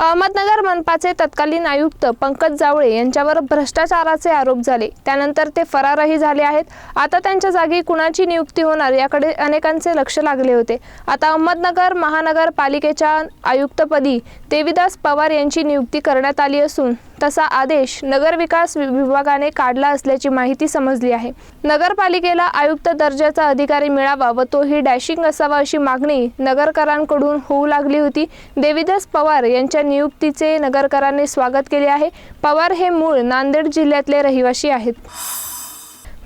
अहमदनगर मनपाचे तत्कालीन आयुक्त पंकज जावळे यांच्यावर भ्रष्टाचाराचे आरोप झाले. त्यानंतर ते फरारही झाले आहेत. आता त्यांच्या जागी कुणाची नियुक्ती होणार याकडे अनेकांचे लक्ष लागले होते. आता अहमदनगर महानगरपालिकेच्या आयुक्तपदी देविदास पवार यांची नियुक्ती करण्यात आली असून तसा आदेश नगरविकास विभागाने काढला असल्याची माहिती समजली आहे. नगरपालिकेला आयुक्त दर्जाचा अधिकारी मिळावा व तोही डॅशिंग असावा अशी मागणी नगरकरांकडून होऊ लागली होती. देविदास पवार यांच्या नियुक्तीचे नगरकरांनी स्वागत केले आहे. पवार हे मूळ नांदेड जिल्ह्यातले रहिवासी आहेत.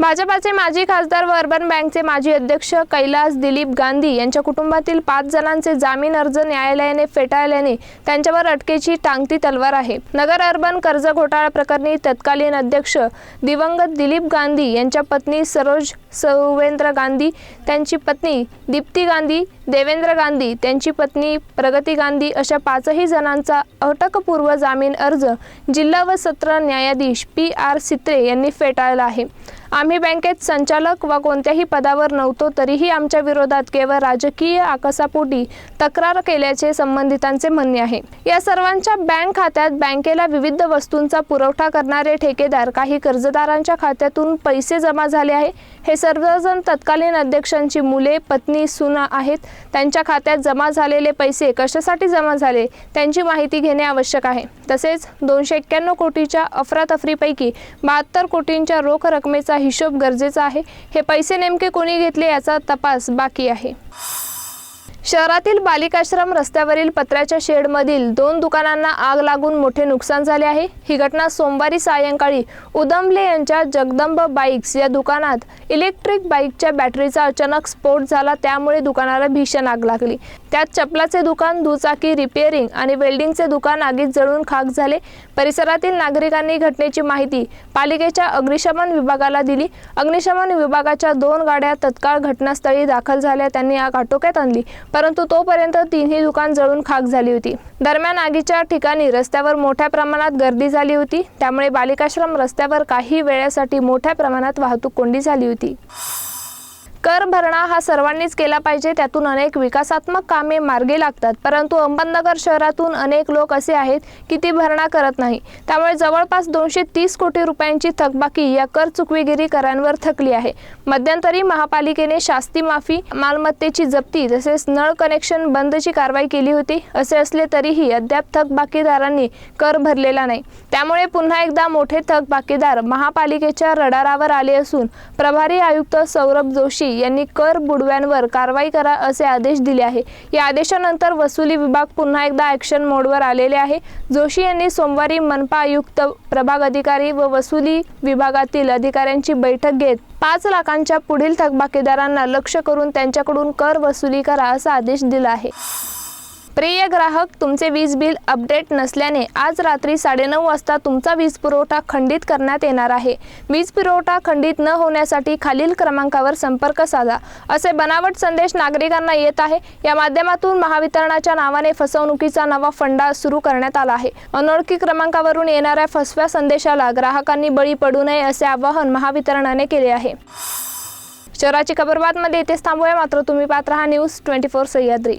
भाजपाचे माजी खासदार व अर्बन बँकचे माजी अध्यक्ष कैलास दिलीप गांधी यांच्या कुटुंबातील पाच जणांचे जामीन अर्ज न्यायालयाने फेटाळल्याने त्यांच्यावर अटकेची टांगती तलवार आहे. नगर अर्बन कर्ज घोटाळा प्रकरणी तत्कालीन अध्यक्ष दिवंगत दिलीप गांधी यांच्या पत्नी सरोज सौवेंद्र गांधी त्यांची पत्नी दीप्ती गांधी देवेंद्र गांधी त्यांची पत्नी प्रगती गांधी अशा पाचही जणांचा अटकपूर्व जामीन अर्ज जिल्हा व सत्र न्यायाधीश पी आर सित्रे यांनी फेटाळला आहे. आम्ही बँकेत संचालक व कोणत्याही पदावर नव्हतो तरीही आमच्या विरोधात केवळ राजकीय आकसापोटी तक्रार केल्याचे संबंधितांचे म्हणणे आहे. या सर्वांच्या बँक खात्यात बँकेला विविध वस्तूंचा पुरवठा करणारे ठेकेदार काही कर्जदारांच्या खात्यातून पैसे जमा झाले आहे. हे सर्वजण तत्कालीन अध्यक्षांची मुले पत्नी सुना आहेत. त्यांच्या खात्यात जमा झालेले पैसे कशासाठी जमा झाले त्यांची माहिती घेणे आवश्यक आहे. तसेच दोनशे एक्क्याण्णव कोटीच्या अफरातफरीपैकी बहात्तर कोटींच्या रोख रकमेचा हिशोब गरजेचा आहे. हे पैसे नेमके कोणी घेतले याचा तपास बाकी आहे. शहरातील बालिकाश्रम रस्त्यावरील पत्र्याच्या शेडमधील दोन दुकानांना आग लागून मोठे नुकसान झाले आहे. ही घटना सोमवारी सायंकाळी उदमले यांच्या जगदंब बाईक्स या दुकानात इलेक्ट्रिक बाईकच्या बॅटरीचा अचानक स्फोट झाला त्यामुळे दुकानाला भीषण आग लागली. त्यात चपलाचे दुकान दुचाकी रिपेअरिंग आणि वेल्डिंगचे दुकान आगीत जळून खाक झाले. परिसरातील नागरिकांनी घटनेची माहिती पालिकेच्या अग्निशमन विभागाला दिली. अग्निशमन विभागाच्या दोन गाड्या तत्काळ घटनास्थळी दाखल झाल्या त्यांनी आग आटोक्यात आणली. परंतु तोपर्यंत तिन्ही दुकान जळून खाक झाली होती. दरम्यान आगीच्या ठिकाणी रस्त्यावर मोठ्या प्रमाणात गर्दी झाली होती. त्यामुळे बालिकाश्रम रस्त्यावर काही वेळासाठी मोठ्या प्रमाणात वाहतूक कोंडी झाली होती. कर भरणा हा सर्वांनीच केला पाहिजे. त्यातून अनेक विकासात्मक कामे मार्गी लागतात. परंतु अहमदनगर शहरातून अनेक लोक असे आहेत की ती भरणा करत नाही. त्यामुळे जवळपास दोनशे तीस कोटी रुपयांची थकबाकी या कर चुकवेगिरी करांवर थकली आहे. मध्यंतरी महापालिकेने शास्ती माफी मालमत्तेची जप्ती तसेच नळ कनेक्शन बंदची कारवाई केली होती. असे असले तरीही अद्याप थकबाकीदारांनी कर भरलेला नाही. त्यामुळे पुन्हा एकदा मोठे थकबाकीदार महापालिकेच्या रडारावर आले असून प्रभारी आयुक्त सौरभ जोशी जोशी यांनी कर बुडव्यांवर कारवाई करा असे आदेश दिले आहे. या आदेशानंतर वसुली विभाग पुन्हा एकदा ॲक्शन मोडवर आलेले आहे. जोशी यांनी सोमवारी मनपा आयुक्त प्रभाग अधिकारी व वसुली विभागातील अधिकाऱ्यांची बैठक घेत पाच लाखांच्या पुढील थकबाकीदारांना लक्ष करून त्यांच्याकडून कर वसुली करा असा आदेश दिला आहे. प्रिय ग्राहक तुमचे वीज बिल अपडेट नसल्याने आज रात्री साडेनऊ वाजता तुमचा वीज पुरवठा खंडित करण्यात येणार आहे. वीज पुरवठा खंडित न होण्यासाठी खालील क्रमांकावर संपर्क साधा. असे बनावट संदेश नागरिकांना येत आहे. या माध्यमातून महावितरणाच्या नावाने फसवणुकीचा नवा फंडा सुरू करण्यात आला आहे. अनोळखी क्रमांकावरून येणाऱ्या फसव्या संदेशाला ग्राहकांनी बळी पडू नये असे आवाहन महावितरणाने केले आहे. शहराची खबरबातमध्ये इथेच थांबूया. मात्र तुम्ही पात्र हा न्यूज ट्वेंटी फोर सह्याद्री.